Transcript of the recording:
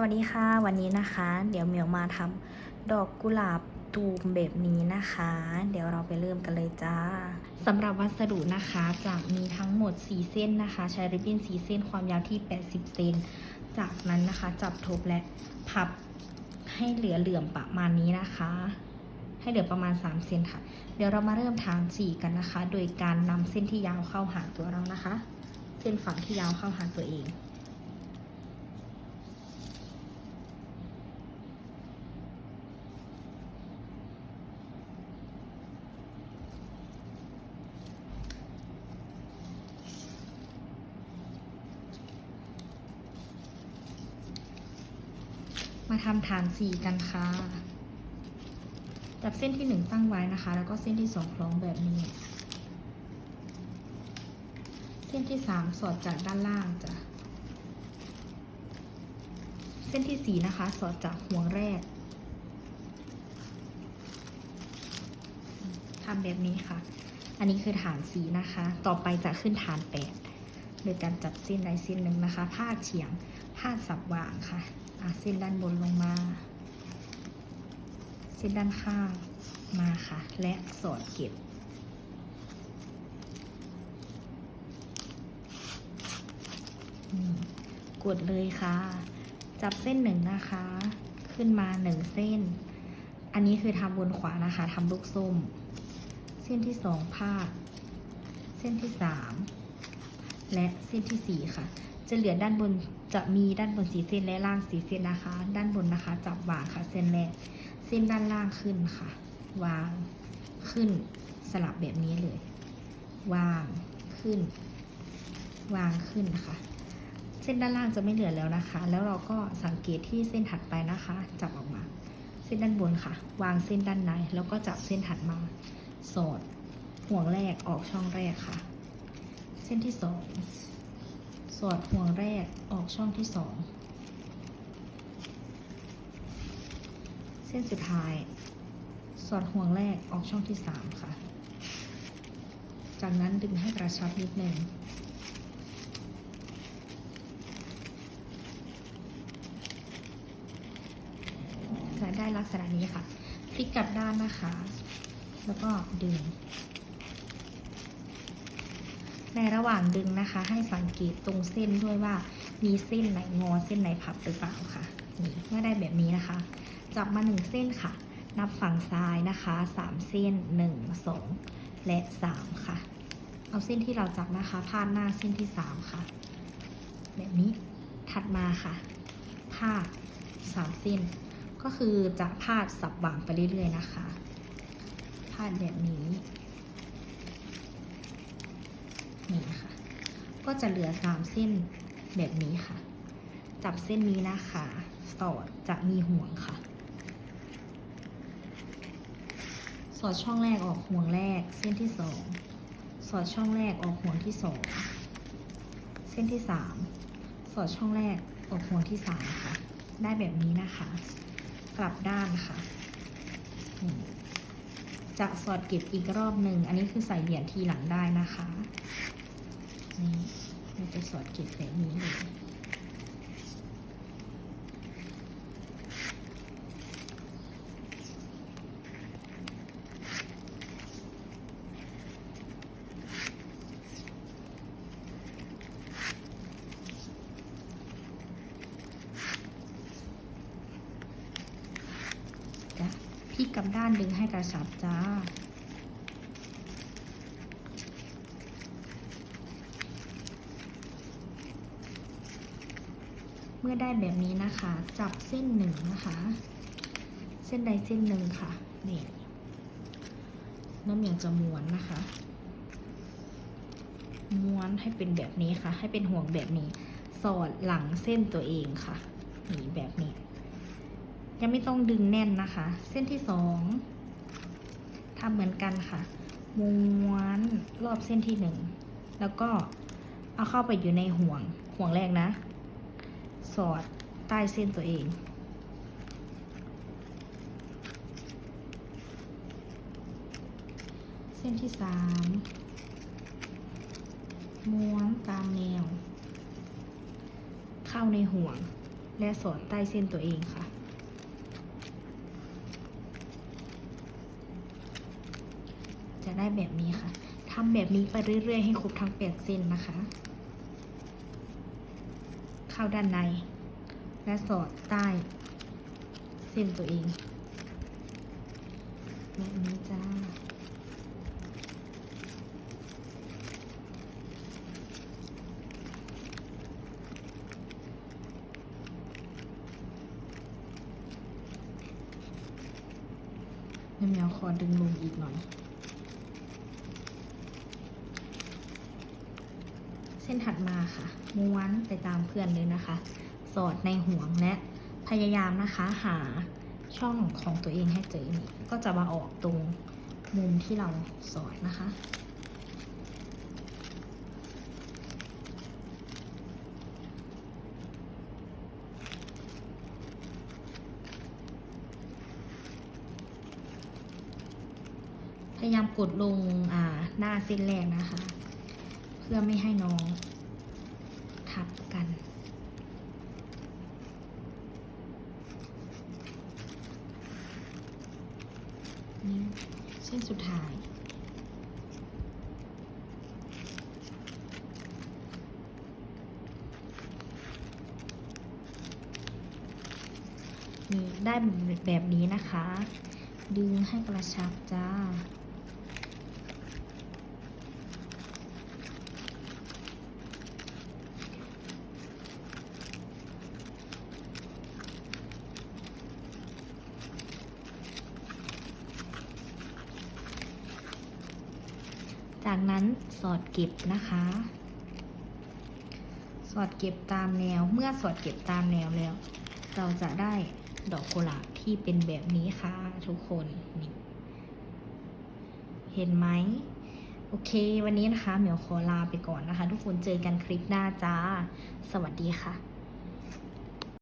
สวัสดีค่ะวันนี้นะคะ เดี๋ยวเหมียวมาทำดอกกุหลาบตูมแบบนี้นะคะ เดี๋ยวเราไปเริ่มกันเลยจ้าสำหรับวัสดุนะคะจะมีทั้งหมด 4 เส้นนะคะ ใช้ริบบิ้น4เส้นความยาวที่ 80 เซนจากนั้นนะคะ จับทบและพับให้เหลือเหลื่อมประมาณนี้นะคะ ให้เหลือประมาณ 3 เซนค่ะ เดี๋ยวเรามาเริ่มทานสีกันนะคะ โดยการนำเส้นที่ยาวเข้าหาตัวเรานะคะ เส้นฝั่งที่ยาวเข้าหาตัวเอง มาทำฐานสี่กันค่ะ จับเส้นที่หนึ่งตั้งไว้นะคะ แล้วก็เส้นที่สองคล้องแบบนี้ เส้นที่สามสอดจากด้านล่างจ้ะ เส้นที่สี่นะคะ สอดจากห่วงแรกทำแบบนี้ค่ะ อันนี้คือฐานสีนะคะ ต่อไปจะขึ้นฐานแปดโดยการจับเส้นใดเส้นหนึ่งนะคะ พาดเฉียง พาดสับวางค่ะอะ เส้นด้านบนลงมา เส้นด้านข้างมาค่ะ และสอดเก็บอืมกดเลยค่ะ จับเส้นหนึ่งนะคะ ขึ้นมาหนึ่งเส้น อันนี้คือทำบนขวานะคะทำลูกส้ม เส้นที่สองพาด เส้นที่สามและเส้นที่สี่ค่ะ จะเหลือด้านบนจะมีด้านบนสีเส้นและล่างสีเส้นนะคะ ด้านบนนะคะจับวางค่ะ เส้นแรกเส้นด้านล่างขึ้นค่ะ วางขึ้นสลับแบบนี้เลย วางขึ้น วางขึ้นนะคะ เส้นด้านล่างจะไม่เหลือแล้วนะคะ แล้วเราก็สังเกตที่เส้นถัดไปนะคะ จับออกมา เส้นด้านบนค่ะ วางเส้นด้านในแล้วก็จับเส้นถัดมา สอดห่วงแรกออกช่องแรกค่ะ เส้นที่สอง สอดห่วงแรกออกช่องที่สองเส้นสุดท้าย สอดห่วงแรกออกช่องที่สามค่ะ จากนั้นดึงให้กระชับนิดหนึ่งจะได้ลักษณะนี้ค่ะ พลิกกลับด้านนะคะ แล้วก็ดึง ในระหว่างดึงนะคะ ให้สังเกตตรงเส้นด้วยว่ามีเส้นไหนงอเส้นไหนพับหรือเปล่าค่ะนี่เมื่อได้แบบนี้นะคะ จับมาหนึ่งเส้นค่ะ นับฝั่งซ้ายนะคะสามเส้นหนึ่งสองและสามค่ะ เอาเส้นที่เราจับนะคะพาดหน้าเส้นที่สามค่ะ แบบนี้ถัดมาค่ะพาดสามเส้น ก็คือจะพาดสับวางไปเรื่อยๆนะคะพาดแบบนี้ค่ะ ก็จะเหลือสามเส้นแบบนี้ค่ะ จับเส้นนี้นะคะสอดจะมีห่วงค่ะ สอดช่องแรกออกห่วงแรก เส้นที่สองสอดช่องแรกออกห่วงที่สองเส้นที่สามสอดช่องแรกออกห่วงที่สามค่ะ ได้แบบนี้นะคะ กลับด้านค่ะจะสอดเก็บอีกรอบหนึ่ง อันนี้คือใส่เหรียญทีหลังได้นะคะ นี่เราจะสอดเก็บแบบนี้เลยจ้ะพลิกกลับด้านดึงให้กระชับจ้า เมื่อได้แบบนี้นะคะ จับเส้นหนึ่งนะคะ เส้นใดเส้นหนึ่งค่ะนี่น้ำเหมียงจะม้วนนะคะ ม้วนให้เป็นแบบนี้ค่ะ ให้เป็นห่วงแบบนี้ สอดหลังเส้นตัวเองค่ะนี่แบบนี้ ยังไม่ต้องดึงแน่นนะคะ เส้นที่สองทำเหมือนกันค่ะ ม้วนรอบเส้นที่หนึ่งแล้วก็เอาเข้าไปอยู่ในห่วงห่วงแรกนะ สอดใต้เส้นตัวเองเส้นที่สามม้วนตามแนว เข้าในห่วง และสอดใต้เส้นตัวเองค่ะ จะได้แบบนี้ค่ะทำแบบนี้ไปเรื่อยๆ ให้ครบทั้งแปดเส้นนะคะ เข้าด้านใน และสอดใต้เส้นตัวเองแบบนี้จ้าแม่แมวขอดึงลงอีกหน่อย เส้นถัดมาค่ะ ม้วนไปตามเพื่อนเลยนะคะ สอดในห่วงและพยายามนะคะหาช่องของตัวเองให้เจอก็จะมาออกตรงมุมที่เราสอดนะคะ พยายามกดลงอ่าหน้าเส้นแรกนะคะ พื่อไม่ให้น้องทับกัน นี่เส้นสุดท้ายนี่ได้แบบนี้นะคะ ดึงให้กระชับจ้า จากนั้นสอดเก็บนะคะ สอดเก็บตามแนว เมื่อสอดเก็บตามแนวแล้ว เราจะได้ดอกกุหลาบที่เป็นแบบนี้ค่ะ ทุกคนนี่เห็นไหมโอเค วันนี้นะคะเหมียวขอลาไปก่อนนะคะ ทุกคนเจอกันคลิปหน้าจ้า สวัสดีค่ะ